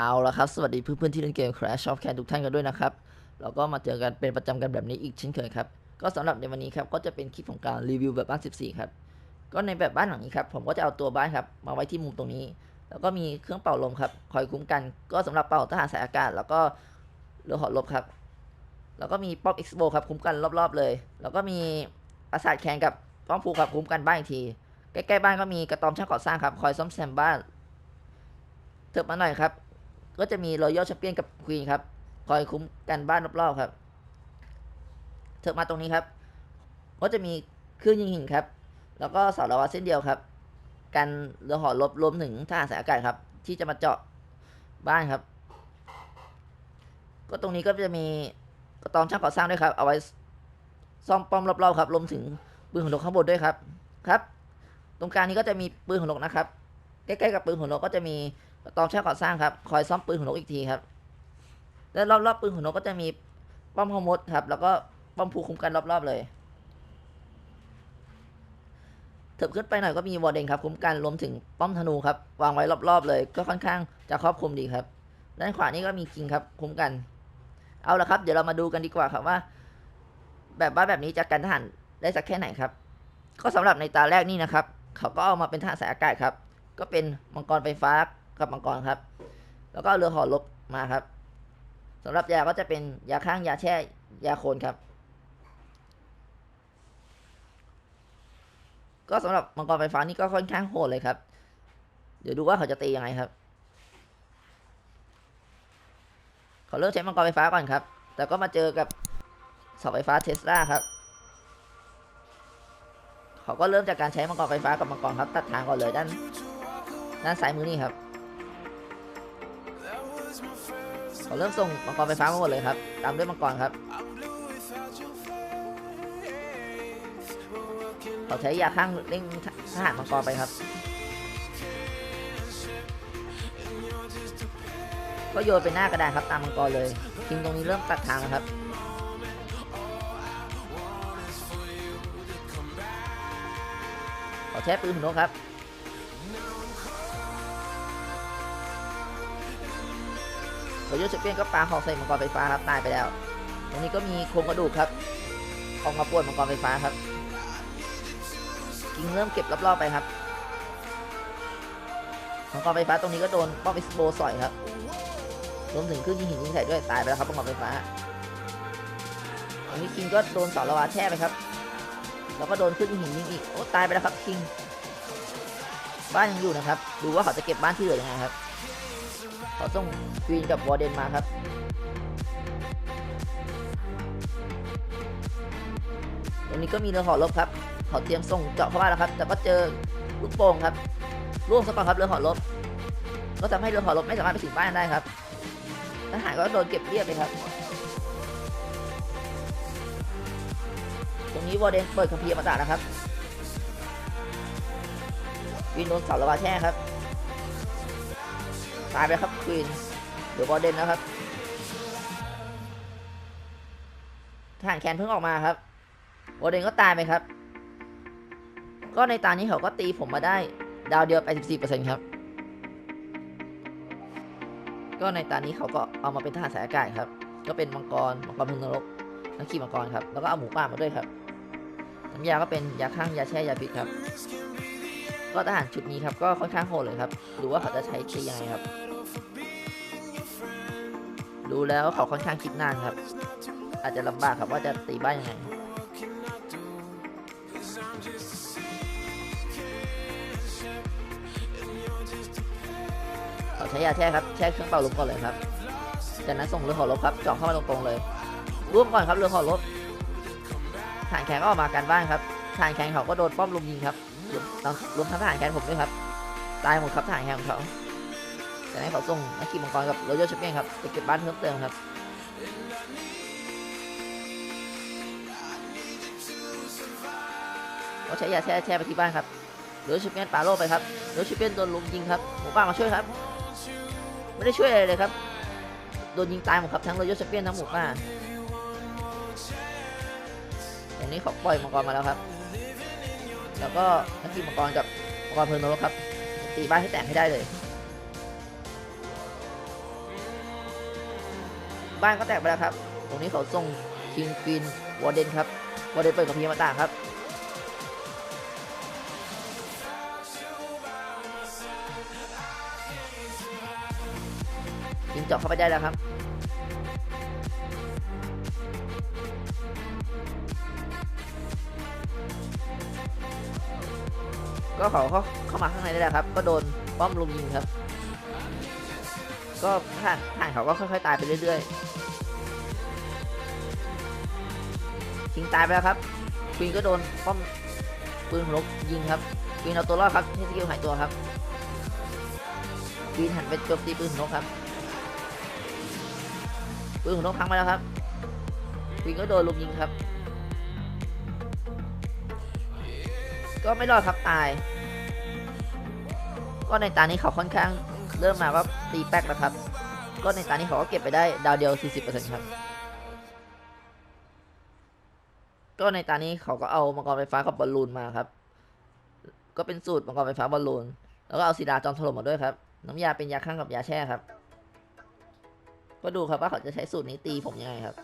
เอาละครับ สวัสดีเพื่อนๆที่เล่นเกม Crash of Can ทุกท่านกันด้วยนะครับ เราก็มาเจอกันเป็นประจำกันแบบนี้อีกเช่นเคยครับ ก็สำหรับในวันนี้ครับ ก็จะเป็นคลิปของการรีวิวแบบบ้าน 14 ครับ ก็ในแบบบ้านหลังนี้ครับ ผมก็จะเอาตัวบ้านครับ มาไว้ที่มุมตรงนี้ แล้วก็มีเครื่องเป่าลมครับ คอยคุ้มกัน ก็สำหรับเป่าทหารสายอากาศ แล้วก็เรือหอลบครับ แล้วก็มีป๊อปเอ็กซ์โบครับ คุ้มกันรอบๆเลย แล้วก็มีปราสาทแคนกับป้อมภูครับ คุ้มกันบ้านอีกที ใกล้ๆบ้านก็มีกระตอมช่างก่อสร้างครับ คอยซ่อมแซมบ้านเถิบมาหน่อยครับ ก็จะมีรอยัลแชมเปี้ยนกับควีนครับ คอยคุ้มกันบ้านรอบๆครับเถิบมาตรงนี้ครับ ก็จะมีเครื่องยิงหินครับ แล้วก็เสาระวาเส้นเดียวครับกันเรือหอลบรวมถึงทหาสายอากาศครับ ที่จะมาเจาะบ้านครับ ก็ตรงนี้ก็จะมีกระตองช่างก่อสร้างด้วยครับ เอาไว้ซ่อมป้อมรอบๆครับรวมถึงปืนหัวนกข้างบนด้วยครับครับ ตรงกลางนี้ก็จะมีปืนหัวนกนะครับ ใกล้ๆกับปืนหัวนกก็จะมี กระตองช่างก่อสร้างครับ คอยซ่อมปืนหัวนกอีกทีครับ และรอบๆปืนหัวนกก็จะมีป้อมฮอมดครับ แล้วก็ป้อมภูคุ้มกันรอบ ๆ เลยเถิบขึ้นไปหน่อยก็มีวอร์เดนครับ คุ้มกันรวมถึงป้อมธนูครับ วางไว้รอบๆเลย ก็ค่อนข้างจะครอบคลุมดีครับ ด้านขวานี่ก็มีคิงครับ คุ้มกัน เอาละครับ เดี๋ยวเรามาดูกันดีกว่าครับว่า แบบบ้านแบบนี้จะกันทหารได้สักแค่ไหนครับ ก็สำหรับในตาแรกนี่นะครับ เขาก็เอามาเป็นทหารสายอากาศครับ ก็เป็นมังกรไฟฟ้า กับมังกรครับ แล้วก็เรือหอลบมาครับสำหรับยาก็จะเป็นยาข้างยาแช่ยาโคนครับ ก็สำหรับมังกรไฟฟ้านี่ก็ค่อนข้างโหดเลยครับ เดี๋ยวดูว่าเขาจะตียังไงครับเขาเริ่มใช้มังกรไฟฟ้าก่อนครับ แต่ก็มาเจอกับเสาไฟฟ้าเทสลาครับ เขาก็เริ่มจากการใช้มังกรไฟฟ้ากับมังกรครับ ตัดทางก่อนเลยด้านด้านซ้ายมือนี่ครับ เขาเริ่มส่งมังกรไฟฟ้ามาหมดเลยครับ ตามด้วยมังกรครับ เขาใช้ยาข้างเร่งทหารมังกรไปครับ ก็โยนไปหน้ากระดานครับตามมังกรเลยทีมตรงนี้เริ่มตัดทางแล้วครับขอแช่ปืนหุ่นนกครับ โรโยชเปียนก็ปาหอกใส่มังกรไฟฟ้าครับตายไปแล้ว ตรงนี้ก็มีโครงกระดูกครับ ออกมาปวดมังกรไฟฟ้าครับกิงเริ่มเก็บรอบๆไปครับมังกรไฟฟ้าตรงนี้ก็โดนป้อมเอ็กซ์โบสอยครับ รวมถึงเครื่องยิงหินยิงใส่ด้วยตายไปแล้วครับมังกรไฟฟ้าตรงนี้คิงก็โดนเสาละวาแช่ไปครับ แล้วก็โดนเครื่องยิงหินยิงอีก โอ้ตายไปแล้วครับคิง บ้านยังอยู่นะครับ ดูว่าเขาจะเก็บบ้านที่เหลือยังไงครับ เขาต้องกรีนกับวอร์เดนมาครับตรงนี้ก็มีเรือหอลบครับ เขาเตรียมส่งเจาะเข้ามาแล้วครับ แต่ก็เจอลูกโป่งครับร่วงซะก่อนครับเรือหอลบ ก็ทำให้เรือหอลบไม่สามารถไปถึงบ้านได้ครับทหารก็โดนเก็บเรียบเลยครับ ตรงนี้วอร์เดนเปิดคัมภีร์อมตะนะครับวินโดนเสาระบาแช่ครับ ตายไปครับควีนเดี๋ยวบอเดนนะครับทหารแคนเพิ่งออกมาครับบอเดนก็ตายไปครับ ก็ในตานี้เขาก็ตีผมมาได้ ดาวเดียวไป14%ครับ ก็ในตานี้เขาก็เอามาเป็นทหารสายอากาศครับ ก็เป็นมังกรมังกรพึงนรกนักขี่มังกรครับแล้วก็เอาหมูป่ามาด้วยครับน้ำยาก็เป็นยาข้างยาแช่ยาพิษครับ ก็ทหารชุดนี้ครับก็ค่อนข้างโหดเลยครับดูว่าเขาจะใช้ตียังไงครับ ดูแล้วเขาค่อนข้างคิดนานครับ อาจจะลำบากครับว่าจะตีบ้านยังไงเขาใช้ยาแช่ครับแช่เครื่องเป่าลมก่อนเลยครับจากนั้นส่งเรือหอรบครับจาะเข้ามาตรงๆเลยร่วมก่อนครับเรือหอรบฐานแข็งก็ออกมากันบ้านครับฐานแข็งเขาก็โดนป้อมลุมยิงครับ รวมทั้งทหารแคนผมด้วยครับ ตายหมดครับทหารแคนของเขาจากนั้นเขาส่งนักขี่มังกรกับโรโยชเปียนครับไปเก็บบ้านเพิ่มเติมครับก็ใช้ยาแช่แช่ไปที่บ้านครับโรโยชเปียนปาโลไปครับโรโยชเปียนโดนลุมยิงครับหมูป่ามาช่วยครับ ไม่ได้ช่วยอะไรเลยครับโดนยิงตายหมดครับทั้งโรโยชเปียนทั้งหมูป่าตรงนี้เขาปล่อยมังกรมาแล้วครับ แล้วก็นักกีมังกรกับมังกรเพลิงนรกครับ ตีบ้านให้แตกให้ได้เลย บ้านก็แตกไปแล้วครับ ตรงนี้เขาส่งคิงฟินวอร์เดนครับวอร์เดนเปิดกับพีมาตาครับยิงเจาะเข้าไปได้แล้วครับ ก็เขาเขาเข้ามาข้างในได้แล้วครับ ก็โดนป้อมลุมยิงครับ ก็ผ่านผ่านเขาก็ค่อยๆตายไปเรื่อยๆชิงตายไปแล้วครับควีนก็โดนป้อมปืนหัวนกยิงครับควีนเอาตัวรอดครับที่สกิลหายตัวครับควีนหันไปโจมตีปืนหัวนกครับปืนหัวนกพังไปแล้วครับควีนก็โดนลุมยิงครับ ก็ไม่รอดครับตาย ก็ในตานี้เขาค่อนข้างเริ่มมาก็ตีแป๊กแล้วครับ ก็ในตานี้เขาก็เก็บไปได้ดาวเดียว 40%ครับ ก็ในตานี้เขาก็เอามังกรไฟฟ้ากับบอลลูนมาครับ ก็เป็นสูตรมังกรไฟฟ้าบอลลูน แล้วก็เอาศิลาจอมถล่มมาด้วยครับ น้ำยาเป็นยาข้างกับยาแช่ครับ ก็ดูครับว่าเขาจะใช้สูตรนี้ตีผมยังไงครับ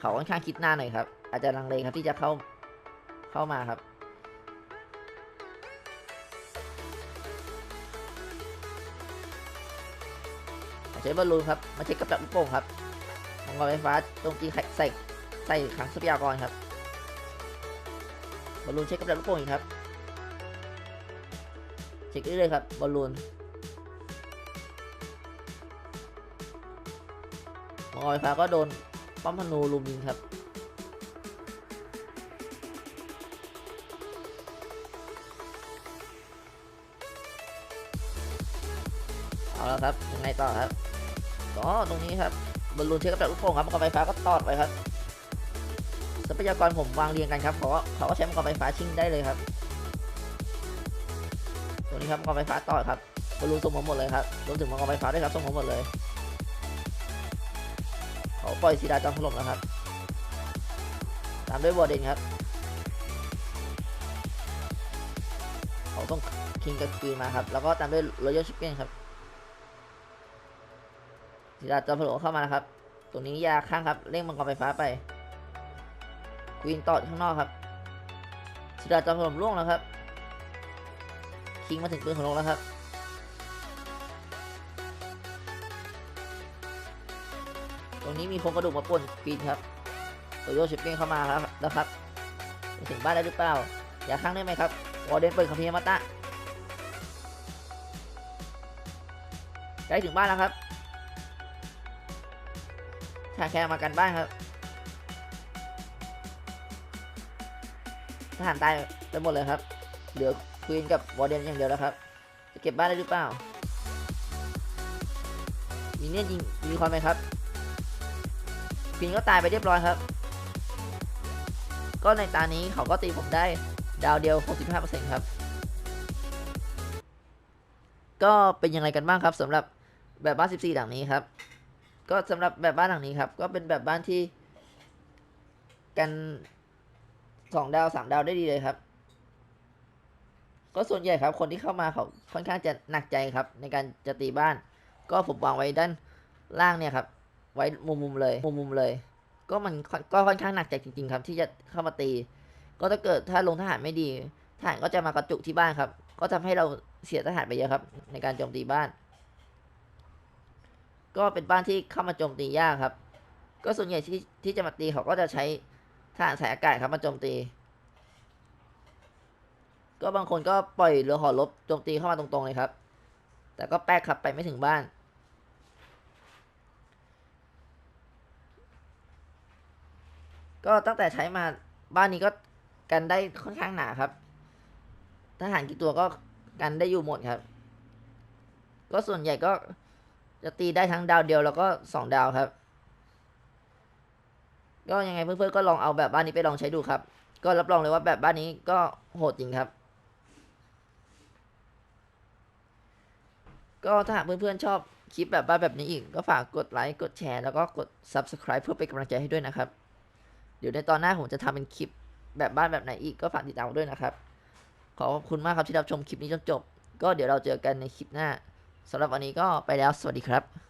เขาค่อนข้างคิดหน้าหน่อยครับ อาจจะลังเลครับที่จะเข้าเข้ามาครับ ใช้บอลลูนครับ มาเช็คกับดักลูกโป่งครับมังกรไฟฟ้าโจมตีใส่ใส่ใส่ขังทรัพยากรครับบอลลูนเช็คกับดักลูกโป่งอีกครับ เช็คเรื่อยๆครับบอลลูนมังกรไฟฟ้าก็โดน ป้อมธนูลุมยิงครับเอาและครับยังไงต่อครับก็ตรงนี้ครับบอลลูนเช็คกับดักลูกโป่งครับมังกรไฟฟ้าก็ตอดไปครับทรัพยากรผมวางเรียงกันครับเขาก็เขาก็ใช้มังกรไฟฟ้าชิงได้เลยครับตรงนี้ครับมังกรไฟฟ้าต่อครับบอลลูนส่งมาหมดเลยครับรวมถึงมังกรไฟฟ้าด้วยครับส่งมาหมดเลย เขาปล่อยสีดาจอมถล่มแล้วครับ ตามด้วยวอร์เดนครับเขาต้องคิงกับกรีนมาครับ แล้วก็ตามด้วยรอยัลชิปเก้นครับสีดาจอมถล่มเข้ามานะครับ ตรงนี้ยาข้างครับเร่งมังกรไฟฟ้าไปกรีนต่อข้างนอกครับสีดาจอมถล่มล่วงแล้วครับ คิงมาถึงปืนของลงแล้วครับ รงนี้มีโครงกระดูกมาป่นกรีนครับโตโยชิปปิ้งเข้ามาครับแล้วครับจะถึงบ้านแล้วหรือเปล่า อย่าข้างได้ไหมครับวอร์เดนเปิดคัมภีร์มาตะใกล้ถึงบ้านแล้วครับชาแคร์มากันบ้านครับทหารตายไปหมดเลยครับ เหลือควีนกับวอร์เดนอย่างเดียวแล้วครับ จะเก็บบ้านได้หรือเปล่า มีเนี่ยยิงมีความไหมครับ ควีนก็ตายไปเรียบร้อยครับ ก็ในตานี้เขาก็ตีผมได้ดาวเดียว 65%ครับ ก็เป็นยังไงกันบ้างครับสำหรับแบบบ้าน 14 หลังนี้ครับ ก็สำหรับแบบบ้านหลังนี้ครับ ก็เป็นแบบบ้านที่ กัน2ดาว 3 ดาวได้ดีเลยครับ ก็ส่วนใหญ่ครับ คนที่เข้ามาเขาค่อนข้างจะหนักใจครับ ในการจะตีบ้าน ก็ผมวางไว้ด้านล่างเนี่ยครับ ไว้มุมมุมเลย มุมมุมเลย ก็มันก็ค่อนข้างหนักใจจริง ๆ ครับ ที่จะเข้ามาตี ก็ถ้าเกิดถ้าลงทหารไม่ดีทหารก็จะมากระจุกที่บ้านครับ ก็ทำให้เราเสียทหารไปเยอะครับ ในการโจมตีบ้าน ก็เป็นบ้านที่เข้ามาโจมตียากครับ ก็ส่วนใหญ่ที่ที่จะมาตีเขาก็จะใช้ทหารสายอากาศครับมาโจมตี ก็บางคนก็ปล่อยเรือหอรบโจมตีเข้ามาตรงๆเลยครับ แต่ก็แป๊กครับไปไม่ถึงบ้าน ก็ตั้งแต่ใช้มาบ้านนี้ก็กันได้ค่อนข้างหนาครับทหารกี่ตัวก็กันได้อยู่หมดครับ ก็ส่วนใหญ่ก็จะตีได้ทั้งดาวเดียวแล้วก็สองดาวครับ ก็ยังไงเพื่อนๆก็ลองเอาแบบบ้านนี้ไปลองใช้ดูครับ ก็รับรองเลยว่าแบบบ้านนี้ก็โหดจริงครับ ก็ถ้าหากเพื่อนๆชอบคลิปแบบบ้านแบบนี้อีก ก็ฝากกดไลค์กดแชร์แล้วก็กด subscribe เพื่อเป็นกำลังใจให้ด้วยนะครับ เดี๋ยวในตอนหน้าผมจะทำเป็นคลิปแบบบ้านแบบไหนอีกก็ฝากติดตามด้วยนะครับ ขอขอบคุณมากครับที่รับชมคลิปนี้จนจบ ก็เดี๋ยวเราเจอกันในคลิปหน้าสำหรับวันนี้ก็ไปแล้วสวัสดีครับ